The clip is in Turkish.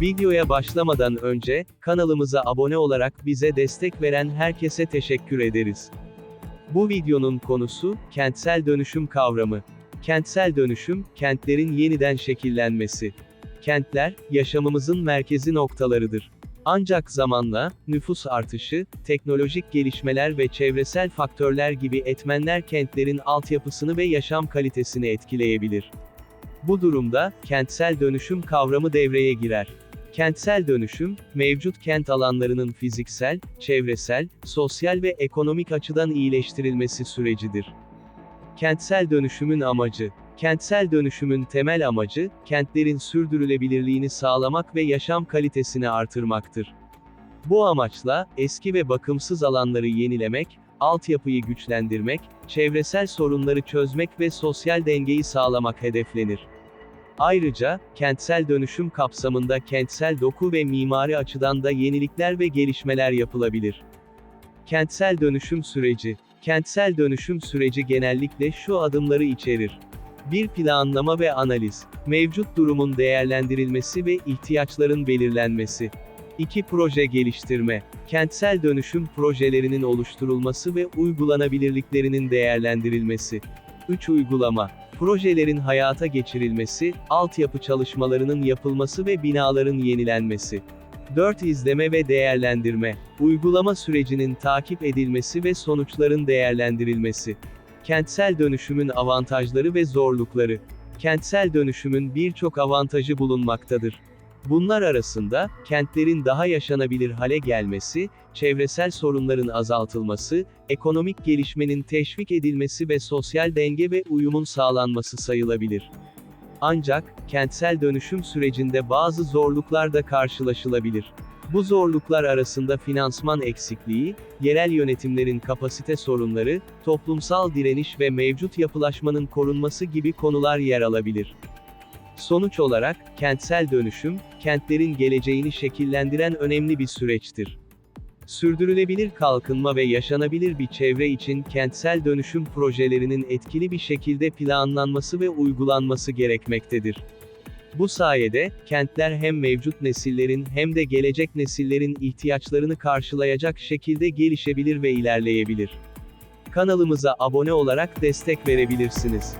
Videoya başlamadan önce, kanalımıza abone olarak bize destek veren herkese teşekkür ederiz. Bu videonun konusu, kentsel dönüşüm kavramı. Kentsel dönüşüm, kentlerin yeniden şekillenmesi. Kentler, yaşamımızın merkezi noktalarıdır. Ancak zamanla, nüfus artışı, teknolojik gelişmeler ve çevresel faktörler gibi etmenler kentlerin altyapısını ve yaşam kalitesini etkileyebilir. Bu durumda, kentsel dönüşüm kavramı devreye girer. Kentsel dönüşüm, mevcut kent alanlarının fiziksel, çevresel, sosyal ve ekonomik açıdan iyileştirilmesi sürecidir. Kentsel dönüşümün amacı Kentsel dönüşümün temel amacı, kentlerin sürdürülebilirliğini sağlamak ve yaşam kalitesini artırmaktır. Bu amaçla, eski ve bakımsız alanları yenilemek, altyapıyı güçlendirmek, çevresel sorunları çözmek ve sosyal dengeyi sağlamak hedeflenir. Ayrıca, kentsel dönüşüm kapsamında kentsel doku ve mimari açıdan da yenilikler ve gelişmeler yapılabilir. Kentsel dönüşüm süreci Kentsel dönüşüm süreci genellikle şu adımları içerir. 1. Planlama ve analiz. Mevcut durumun değerlendirilmesi ve ihtiyaçların belirlenmesi. 2. Proje geliştirme. Kentsel dönüşüm projelerinin oluşturulması ve uygulanabilirliklerinin değerlendirilmesi. 3. Uygulama. Projelerin hayata geçirilmesi, altyapı çalışmalarının yapılması ve binaların yenilenmesi. 4. İzleme ve değerlendirme. Uygulama sürecinin takip edilmesi ve sonuçların değerlendirilmesi. Kentsel dönüşümün avantajları ve zorlukları. Kentsel dönüşümün birçok avantajı bulunmaktadır. Bunlar arasında, kentlerin daha yaşanabilir hale gelmesi, çevresel sorunların azaltılması, ekonomik gelişmenin teşvik edilmesi ve sosyal denge ve uyumun sağlanması sayılabilir. Ancak, kentsel dönüşüm sürecinde bazı zorluklar da karşılaşılabilir. Bu zorluklar arasında finansman eksikliği, yerel yönetimlerin kapasite sorunları, toplumsal direniş ve mevcut yapılaşmanın korunması gibi konular yer alabilir. Sonuç olarak, kentsel dönüşüm, kentlerin geleceğini şekillendiren önemli bir süreçtir. Sürdürülebilir kalkınma ve yaşanabilir bir çevre için kentsel dönüşüm projelerinin etkili bir şekilde planlanması ve uygulanması gerekmektedir. Bu sayede, kentler hem mevcut nesillerin hem de gelecek nesillerin ihtiyaçlarını karşılayacak şekilde gelişebilir ve ilerleyebilir. Kanalımıza abone olarak destek verebilirsiniz.